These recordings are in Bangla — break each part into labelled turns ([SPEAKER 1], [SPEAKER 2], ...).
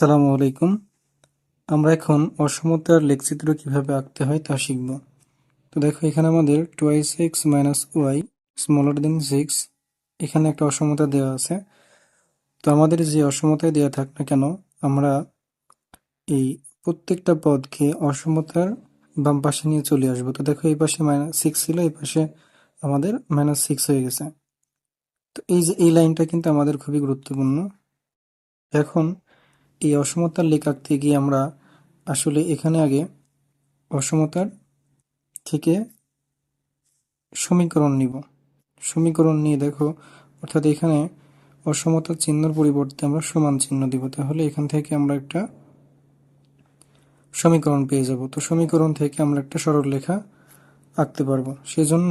[SPEAKER 1] আসসালামু আলাইকুম। আমরা এখন অসমতার লেখচিত্র কীভাবে আঁকতে হয় তা শিখব। তো দেখো, এখানে আমাদের twice X minus Y smaller than six এখানে একটা অসমতা দেওয়া আছে। তো আমাদের যে অসমতায় দেওয়া থাক না কেন, আমরা এই প্রত্যেকটা পদকে অসমতার বাম পাশে নিয়ে চলে আসব। তো দেখো, এই পাশে মাইনাস সিক্স ছিল, এই পাশে আমাদের মাইনাস সিক্স হয়ে গেছে। তো এই যে, এই লাইনটা কিন্তু আমাদের খুবই গুরুত্বপূর্ণ। এখন এই অসমতার লেখ আঁকতে গিয়ে আমরা আসলে এখানে আগে অসমতার থেকে সমীকরণ নিব। সমীকরণ নিয়ে দেখো, অর্থাৎ এখানে অসমতার চিহ্নর পরিবর্তে আমরা সমান চিহ্ন দিব। তাহলে এখান থেকে আমরা একটা সমীকরণ পেয়ে যাব। তো সমীকরণ থেকে আমরা একটা সরল লেখা আঁকতে পারব। সেজন্য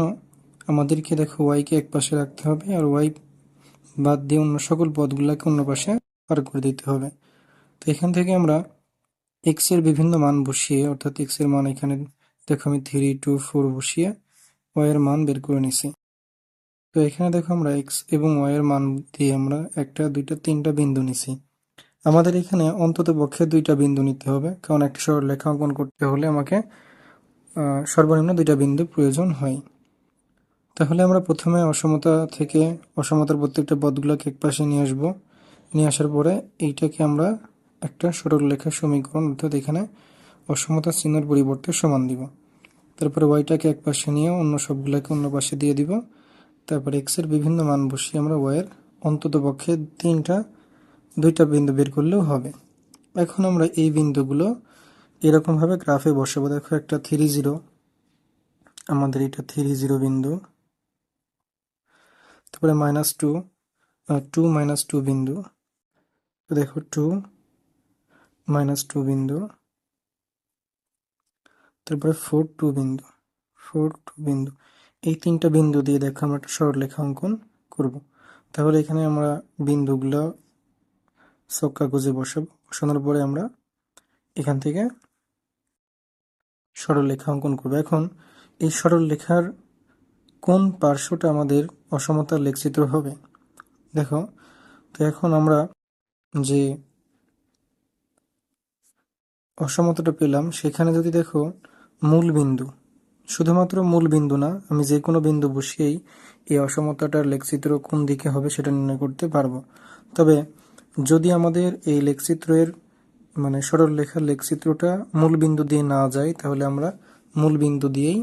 [SPEAKER 1] আমাদেরকে দেখো ওয়াইকে এক পাশে রাখতে হবে আর ওয়াই বাদ দিয়ে অন্য সকল পদগুলোকে অন্য পাশে পার করে দিতে হবে। তো এখান থেকে আমরা এক্সের বিভিন্ন মান বসিয়ে, অর্থাৎ এক্সের মান এখানে দেখো আমি থ্রি টু ফোর বসিয়ে ওয়াই এর মান বের করে নিছি। তো এখানে দেখো আমরা এক্স এবং ওয়াই এর মান দিয়ে আমরা একটা, দুইটা, তিনটা বিন্দু নিছি। আমাদের এখানে অন্তত পক্ষে দুইটা বিন্দু নিতে হবে, কারণ একটা সরল লেখা অঙ্কন করতে হলে আমাকে সর্বনিম্ন দুইটা বিন্দু প্রয়োজন হয়। তাহলে আমরা প্রথমে অসমতা থেকে অসমতার প্রত্যেকটা পদগুলোকে এক পাশে নিয়ে আসব। নিয়ে আসার পরে এইটাকে আমরা একটা সরল লেখার সমীকরণ অর্থাৎ এখানে অসমতা চিহ্নের পরিবর্তে সমান দিব। তারপরে ওয়াইটাকে এক পাশে নিয়ে অন্য সবগুলোকে অন্য পাশে দিয়ে দিব। তারপরে এক্সের বিভিন্ন মান বসিয়ে আমরা ওয়াইয়ের অন্তত পক্ষে তিনটা, দুইটা বিন্দু বের করলেও হবে। এখন আমরা এই বিন্দুগুলো এরকমভাবে গ্রাফে বসাবো। দেখো একটা থ্রি জিরো আমাদের এটা থ্রি জিরো বিন্দু। তারপরে minus two two minus two বিন্দু। দেখো টু মাইনাস টু বিন্দু, তারপরে ফোর টু বিন্দু ফোর টু বিন্দু। এই তিনটা বিন্দু দিয়ে দেখো আমরা একটা সরলরেখা অঙ্কন করব। তাহলে এখানে আমরা বিন্দুগুলো সব কাগজে বসাবো। বসানোর পরে আমরা এখান থেকে সরলরেখা অঙ্কন করব। এখন এই সরলরেখার কোন পার্শ্বটা আমাদের অসমতার লেখচিত্র হবে? দেখো, তো এখন আমরা যে অসমতাটা পেলাম, সেখানে যদি দেখো মূল বিন্দু, শুধুমাত্র মূল বিন্দু না, আমি যে কোনো বিন্দু বসিয়েই এই অসমতাটার লেখচিত্র কোন দিকে হবে সেটা নির্ণয় করতে পারব। তবে যদি আমাদের এই লেখচিত্রের মানে সরল লেখার লেখচিত্রটা মূল বিন্দু দিয়ে না যায়, তাহলে আমরা মূল বিন্দু দিয়েই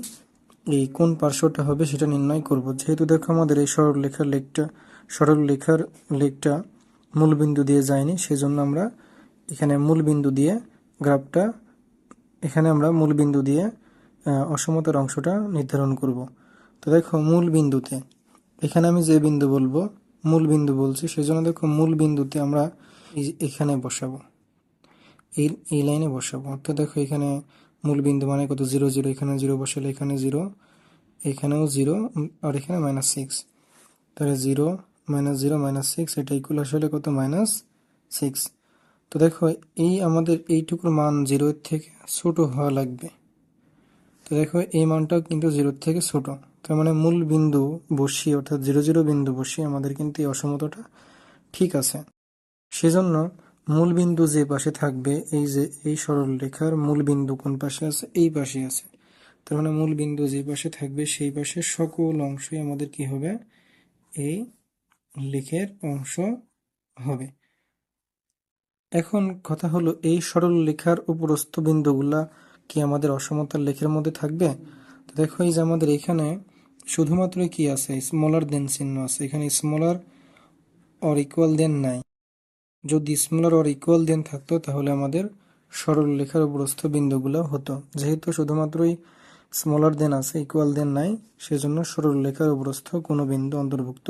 [SPEAKER 1] এই কোন পার্শ্বটা হবে সেটা নির্ণয় করব। যেহেতু দেখো আমাদের এই সরল লেখার লেখটা, সরল লেখার লেখটা মূল বিন্দু দিয়ে যায়নি, সেজন্য আমরা এখানে মূল বিন্দু দিয়ে গ্রাফটা, এখানে আমরা মূল বিন্দু দিয়ে অসমতার অংশটা নির্ধারণ করব। তো দেখো, মূল বিন্দুতে, এখানে আমি যে বিন্দু বলব, মূল বিন্দু বলছি, সেজন্য দেখো মূল বিন্দুতে আমরা এখানে বসাবো। এই এই লাইনে বসাবো। অর্থাৎ দেখো এখানে মূল বিন্দু মানে কত? জিরো জিরো, এখানে জিরো বসালে এখানে জিরো, এখানেও জিরো আর এখানে মাইনাস সিক্স তাহলে zero minus zero minus six এটা ইকুয়াল আসলে কত? মাইনাস সিক্স তো দেখো, এই আমাদের এইটুকুর মান জিরোর থেকে ছোট হওয়া লাগবে। তো দেখো, এই মানটাও কিন্তু জিরোর থেকে ছোট। তার মানে মূল বিন্দু বসিয়ে, অর্থাৎ জিরো জিরো বিন্দু বসিয়ে আমাদের কিন্তু এই অসমতাটা ঠিক আছে। সেজন্য মূল বিন্দু যে পাশে থাকবে, এই যে, এই সরল রেখার মূল বিন্দু কোন পাশে আছে? এই পাশে আছে। তার মানে মূল বিন্দু যে পাশে থাকবে, সেই পাশে সকল অংশই আমাদের কি হবে? এই লেখের অংশ হবে। এখন কথা হলো, এই সরল লেখার উপরস্থ বিন্দুগুলা কি আমাদের অসমতার লেখের মধ্যে থাকবে? তো দেখো এই যে আমাদের এখানে শুধুমাত্র কি আছে? স্মলার দেন চিহ্ন আছে। এখানে স্মলার অর ইকুয়াল দেন নাই। যদি স্মলার অর ইকুয়াল দেন থাকতো, তাহলে আমাদের সরল লেখার উপরস্থ বিন্দুগুলো হতো। যেহেতু শুধুমাত্রই স্মলার দেন আছে ইকুয়াল দেন নাই, সেজন্য সরল লেখার উপরস্থ কোনো বিন্দু অন্তর্ভুক্ত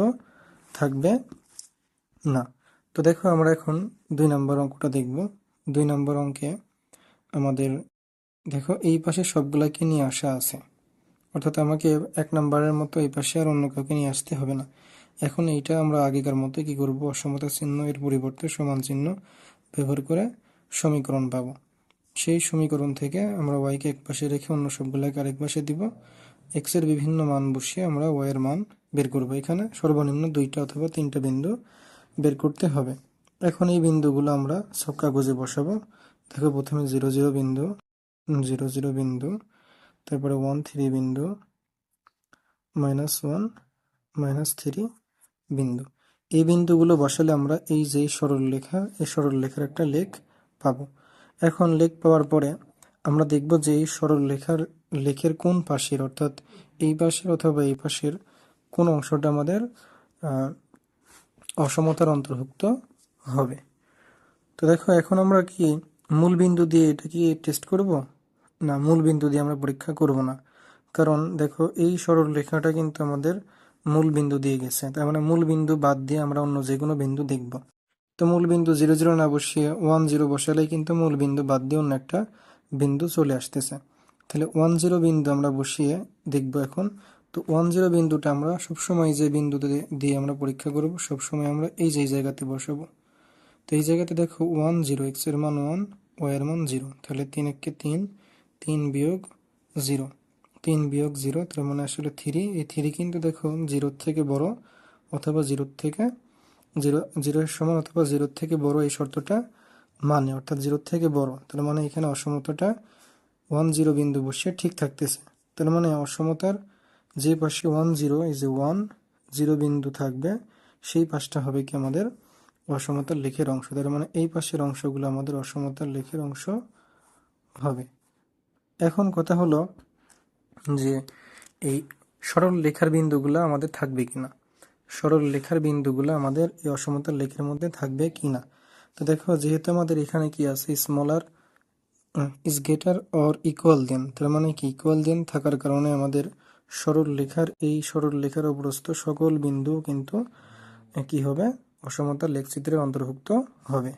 [SPEAKER 1] থাকবে না। তো দেখো আমরা এখন দুই নম্বর অঙ্কটা দেখব। দুই নম্বর অঙ্কে আমাদের দেখো এই পাশে সবগুলাকে নিয়ে আসা আছে। অর্থাৎ আমাকে এক নম্বরের মতো এই পাশে আর অন্য কাউকে নিয়ে আসতে হবে না। এখন এইটা আমরা আগেকার মতো কি করব? অসমতা চিহ্ন, এর পরিবর্তে সমান চিহ্ন ব্যবহার করে সমীকরণ পাবো। সেই সমীকরণ থেকে আমরা ওয়াইকে এক পাশে রেখে অন্য সবগুলোকে আরেক পাশে দিব। এক্সের বিভিন্ন মান বসিয়ে আমরা ওয়াইয়ের মান বের করব। এখানে সর্বনিম্ন দুইটা অথবা তিনটা বিন্দু বের করতে হবে। এখন এই বিন্দুগুলো আমরা সব কাগজে বসাবো। দেখো প্রথমে জিরো জিরো বিন্দু, জিরো জিরো বিন্দু, তারপরে ওয়ান থ্রি বিন্দু, মাইনাস ওয়ান, মাইনাস থ্রি বিন্দু। এই বিন্দুগুলো বসালে আমরা এই যে সরল লেখা, এই সরল লেখার একটা লেখ পাবো। এখন লেখ পাওয়ার পরে আমরা দেখব যে এই সরল লেখার কোন পাশের, অর্থাৎ এই পাশের অথবা এই পাশের কোন অংশটা আমাদের অসমতার অন্তর্ভুক্ত হবে। তো দেখো, এখন আমরা কি মূল বিন্দু দিয়ে এটা কি টেস্ট করব? না, মূল বিন্দু দিয়ে আমরা পরীক্ষা করব না। কারণ দেখো, এই সরল রেখাটা কিন্তু আমাদের মূল বিন্দু দিয়ে গেছে। তার মানে মূল বিন্দু বাদ দিয়ে আমরা অন্য যে কোনো বিন্দু দেখব। তো মূল বিন্দু জিরো জিরো না বসিয়ে ওয়ান জিরো বসালেই কিন্তু মূল বিন্দু বাদ দিয়ে অন্য একটা বিন্দু চলে আসতেছে। তাহলে ওয়ান জিরো বিন্দু আমরা বসিয়ে দেখব এখন তো ওয়ান জিরো বিন্দুটা আমরা সবসময় যে বিন্দুতে দিয়ে আমরা পরীক্ষা করব, সবসময় আমরা এই যে জায়গাতে বসাবো। তো এই জায়গাতে দেখো ওয়ান জিরো এক্সের মান ওয়ান ওয়াই এর মান জিরো তাহলে তিন একে তিন তিন বিয়োগ জিরো তিন বিয়োগ জিরো তার মানে আসলে থ্রি এই থ্রি কিন্তু দেখো জিরোর থেকে বড় অথবা জিরোর থেকে জিরো জিরোর সমান অথবা জিরোর থেকে বড় এই শর্তটা মানে অর্থাৎ জিরোর থেকে বড়। তার মানে এখানে অসমতাটা ওয়ান জিরো বিন্দু বসে ঠিক থাকতেছে। তার মানে অসমতার যে পাশে ওয়ান জিরো এই যে ওয়ান জিরো বিন্দু থাকবে, সেই পাশটা হবে কি আমাদের অসমতার লেখের অংশ। তার মানে এই পাশের অংশগুলো আমাদের অসমতার লেখের অংশ হবে। এখন কথা হলো যে এই সরল লেখার বিন্দুগুলো আমাদের থাকবে কিনা? সরল লেখার বিন্দুগুলো আমাদের এই অসমতার লেখের মধ্যে থাকবে কিনা? তো দেখো, যেহেতু আমাদের এখানে কি আছে smaller is greater or equal than তার মানে কি ইকুয়াল দেন থাকার কারণে আমাদের সরল লেখার, এই সরল লেখার অবস্থ সকল বিন্দু কিন্তু কি হবে? অসমতার লেখচিত্রের অন্তর্ভুক্ত হবে।